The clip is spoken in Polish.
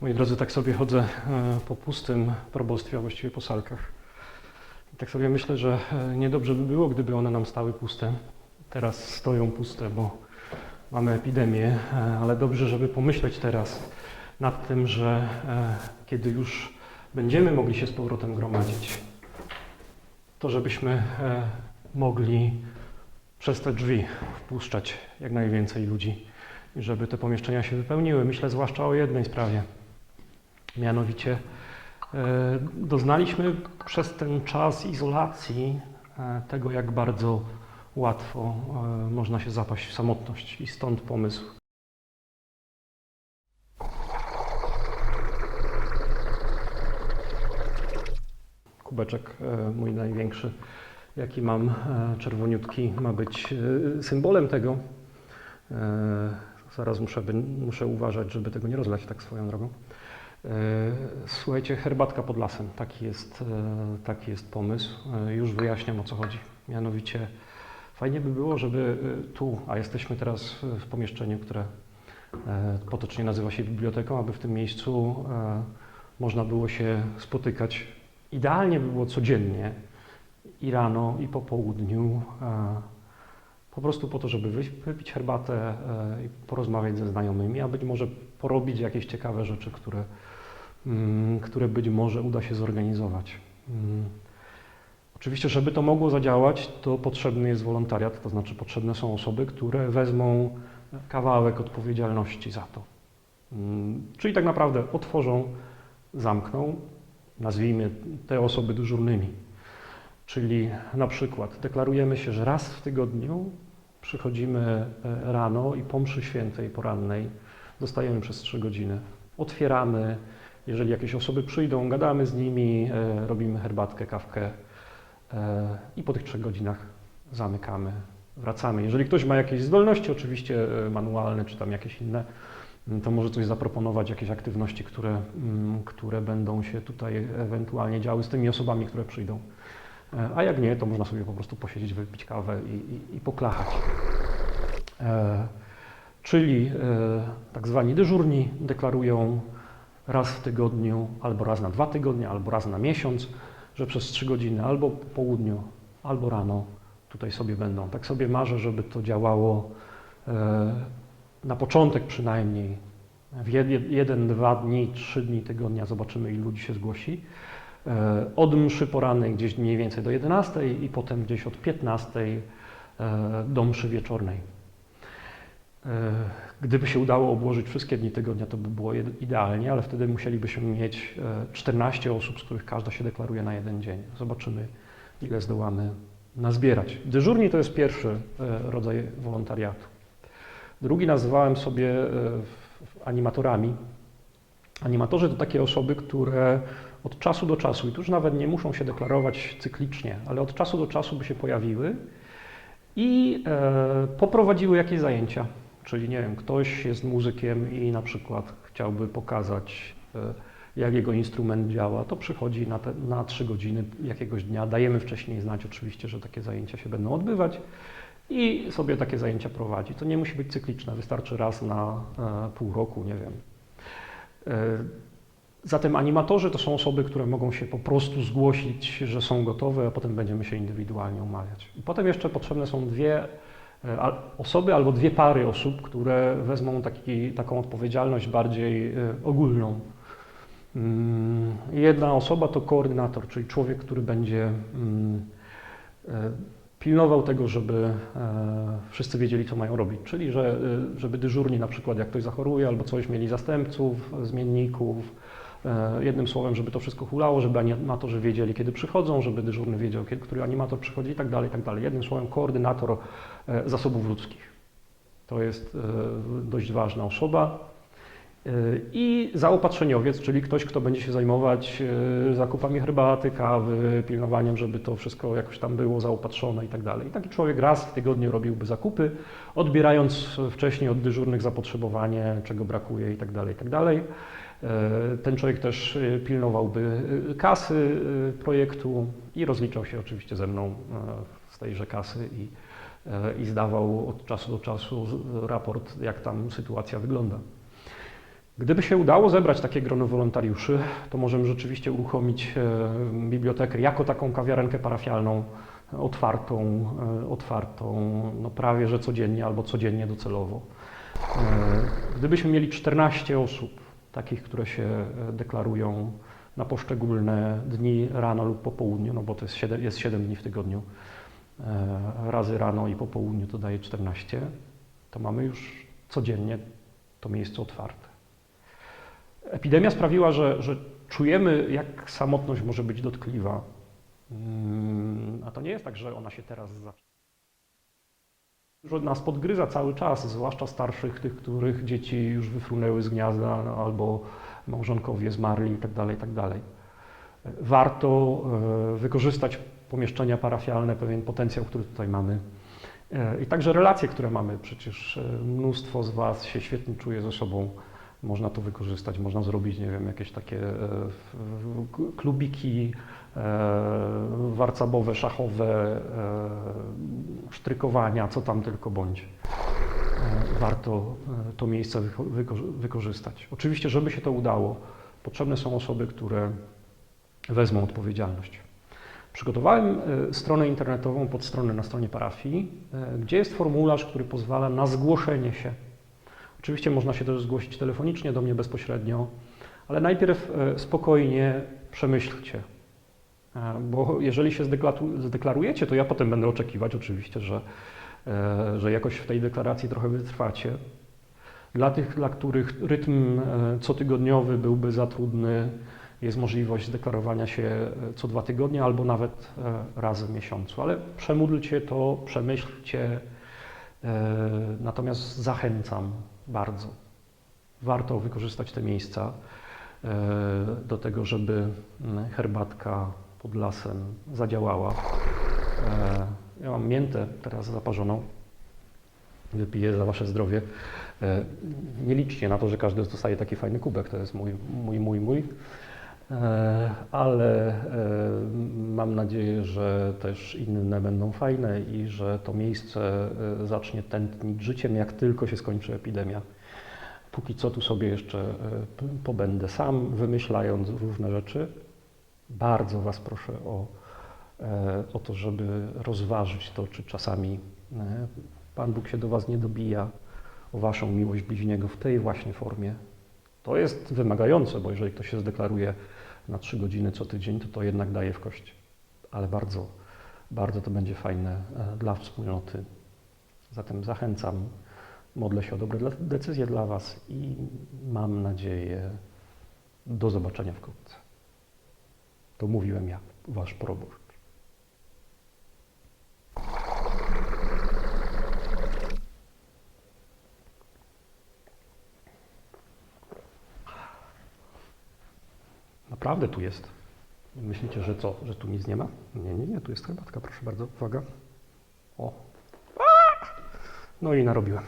Moi drodzy, tak sobie chodzę e, po pustym probostwie, a właściwie po salkach. I tak sobie myślę, że e, niedobrze by było, gdyby one nam stały puste. Teraz stoją puste, bo mamy epidemię, e, ale dobrze, żeby pomyśleć teraz nad tym, że kiedy już będziemy mogli się z powrotem gromadzić, to żebyśmy mogli przez te drzwi wpuszczać jak najwięcej ludzi i żeby te pomieszczenia się wypełniły. Myślę zwłaszcza o jednej sprawie. Mianowicie e, doznaliśmy przez ten czas izolacji e, tego, jak bardzo łatwo e, można się zapaść w samotność i stąd pomysł. Kubeczek mój największy, jaki mam, czerwoniutki, ma być symbolem tego. Zaraz muszę, muszę uważać, żeby tego nie rozlać tak swoją drogą. E, Słuchajcie, herbatka pod lasem, taki jest, e, taki jest pomysł. E, Już wyjaśniam o co chodzi. Mianowicie fajnie by było, żeby tu, a jesteśmy teraz w pomieszczeniu, które potocznie nazywa się biblioteką, aby w tym miejscu można było się spotykać. Idealnie by było codziennie, i rano, i po południu, po prostu po to, żeby wypić herbatę e, i porozmawiać ze znajomymi, a być może porobić jakieś ciekawe rzeczy, które, mm, które być może uda się zorganizować. Mm. Oczywiście, żeby to mogło zadziałać, to potrzebny jest wolontariat, to znaczy potrzebne są osoby, które wezmą kawałek odpowiedzialności za to. Mm, Czyli tak naprawdę otworzą, zamkną, nazwijmy te osoby dyżurnymi. Czyli na przykład deklarujemy się, że raz w tygodniu przychodzimy e, rano i po mszy świętej porannej zostajemy przez trzy godziny. Otwieramy, jeżeli jakieś osoby przyjdą, gadamy z nimi, e, robimy herbatkę, kawkę e, i po tych trzech godzinach zamykamy, wracamy. Jeżeli ktoś ma jakieś zdolności, oczywiście manualne czy tam jakieś inne, m, to może coś zaproponować, jakieś aktywności, które, mm, które będą się tutaj ewentualnie działy z tymi osobami, które przyjdą. E, A jak nie, to można sobie po prostu posiedzieć, wypić kawę i, i, i poklachać. E, czyli e, tak zwani dyżurni deklarują raz w tygodniu, albo raz na dwa tygodnie, albo raz na miesiąc, że przez trzy godziny albo po południu, albo rano tutaj sobie będą. Tak sobie marzę, żeby to działało na początek przynajmniej. W jed, jeden, dwa dni, trzy dni tygodnia zobaczymy, ilu ludzi się zgłosi. E, Od mszy porannej gdzieś mniej więcej do 11 i potem gdzieś od 15 e, do mszy wieczornej. E, Gdyby się udało obłożyć wszystkie dni tygodnia, to by było idealnie, ale wtedy musielibyśmy mieć e, 14 osób, z których każda się deklaruje na jeden dzień. Zobaczymy, ile zdołamy nazbierać. Dyżurni to jest pierwszy rodzaj wolontariatu. Drugi nazywałem sobie animatorami. Animatorzy to takie osoby, które od czasu do czasu, i tu już nawet nie muszą się deklarować cyklicznie, ale od czasu do czasu by się pojawiły i e, poprowadziły jakieś zajęcia. Czyli nie wiem, ktoś jest muzykiem i na przykład chciałby pokazać, e, jak jego instrument działa, to przychodzi na, te, na trzy godziny jakiegoś dnia. Dajemy wcześniej znać oczywiście, że takie zajęcia się będą odbywać i sobie takie zajęcia prowadzi. To nie musi być cykliczne, wystarczy raz na e, pół roku, nie wiem. Zatem animatorzy to są osoby, które mogą się po prostu zgłosić, że są gotowe, a potem będziemy się indywidualnie umawiać. I potem jeszcze potrzebne są dwie e, osoby albo dwie pary osób, które wezmą taki, taką odpowiedzialność bardziej e, ogólną. Mm, Jedna osoba to koordynator, czyli człowiek, który będzie mm, e, pilnował tego, żeby wszyscy wiedzieli, co mają robić. Czyli, że, żeby dyżurni na przykład, jak ktoś zachoruje albo coś, mieli zastępców, zmienników, Jednym słowem, żeby to wszystko hulało, żeby animatorzy wiedzieli, kiedy przychodzą, żeby dyżurny wiedział, kiedy, który animator przychodzi i tak dalej, i tak dalej. Jednym słowem, koordynator e, zasobów ludzkich. To jest e, dość ważna osoba. E, I zaopatrzeniowiec, czyli ktoś, kto będzie się zajmować e, zakupami herbaty, kawy, pilnowaniem, żeby to wszystko jakoś tam było zaopatrzone i tak dalej. I taki człowiek raz w tygodniu robiłby zakupy, odbierając wcześniej od dyżurnych zapotrzebowanie, czego brakuje i tak dalej, i tak dalej. E, Ten człowiek też e, pilnowałby e, kasy projektu i rozliczał się oczywiście ze mną z tejże kasy i, i zdawał od czasu do czasu raport, jak tam sytuacja wygląda. Gdyby się udało zebrać takie grono wolontariuszy, to możemy rzeczywiście uruchomić bibliotekę jako taką kawiarenkę parafialną, otwartą, otwartą no prawie że codziennie albo codziennie docelowo. Gdybyśmy mieli 14 osób, takich, które się e, deklarują na poszczególne dni rano lub po południu, no bo to jest 7, jest 7 dni w tygodniu, e, razy rano i po południu to daje 14, to mamy już codziennie to miejsce otwarte. Epidemia sprawiła, że, że czujemy, jak samotność może być dotkliwa. Mm, A to nie jest tak, że ona się teraz zaczyna. Że nas podgryza cały czas, zwłaszcza starszych, tych, których dzieci już wyfrunęły z gniazda no, albo małżonkowie zmarli itd. itd. Warto e, wykorzystać pomieszczenia parafialne, pewien potencjał, który tutaj mamy. E, I także relacje, które mamy. Przecież e, mnóstwo z Was się świetnie czuje ze sobą. Można to wykorzystać, można zrobić, nie wiem, jakieś takie klubiki warcabowe, szachowe, sztrykowania, co tam tylko bądź. E, Warto e, to miejsce wyko- wyko- wykorzystać. Oczywiście, żeby się to udało, potrzebne są osoby, które wezmą odpowiedzialność. Przygotowałem e, stronę internetową pod stronę na stronie parafii, gdzie jest formularz, który pozwala na zgłoszenie się. Oczywiście można się też zgłosić telefonicznie do mnie bezpośrednio, ale najpierw spokojnie przemyślcie. Bo jeżeli się zdeklarujecie, to ja potem będę oczekiwać oczywiście, że, e, że jakoś w tej deklaracji trochę wytrwacie. Dla tych, dla których rytm e, cotygodniowy byłby za trudny, jest możliwość zdeklarowania się e, co dwa tygodnie albo nawet raz w miesiącu. Ale przemódlcie to, przemyślcie. Natomiast zachęcam bardzo. Warto wykorzystać te miejsca do tego, żeby herbatka pod lasem zadziałała. E, Ja mam miętę teraz zaparzoną. Wypiję za Wasze zdrowie. E, Nie liczcie na to, że każdy dostaje taki fajny kubek. To jest mój, mój, mój, mój. E, Ale mam nadzieję, że też inne będą fajne i że to miejsce zacznie tętnić życiem, jak tylko się skończy epidemia. Póki co tu sobie jeszcze pobędę sam, wymyślając różne rzeczy. Bardzo Was proszę o, e, o to, żeby rozważyć to, czy czasami e, Pan Bóg się do Was nie dobija o Waszą miłość bliźniego w tej właśnie formie. To jest wymagające, bo jeżeli ktoś się zdeklaruje na trzy godziny co tydzień, to to jednak daje w kość. Ale bardzo, bardzo to będzie fajne e, dla wspólnoty. Zatem zachęcam, modlę się o dobre decyzje dla Was i mam nadzieję do zobaczenia wkrótce. To mówiłem ja, Wasz proboszcz. Naprawdę tu jest. Myślicie, że co? Że tu nic nie ma? Nie, nie, nie, tu jest herbatka, proszę bardzo. Uwaga. O. No i narobiłem.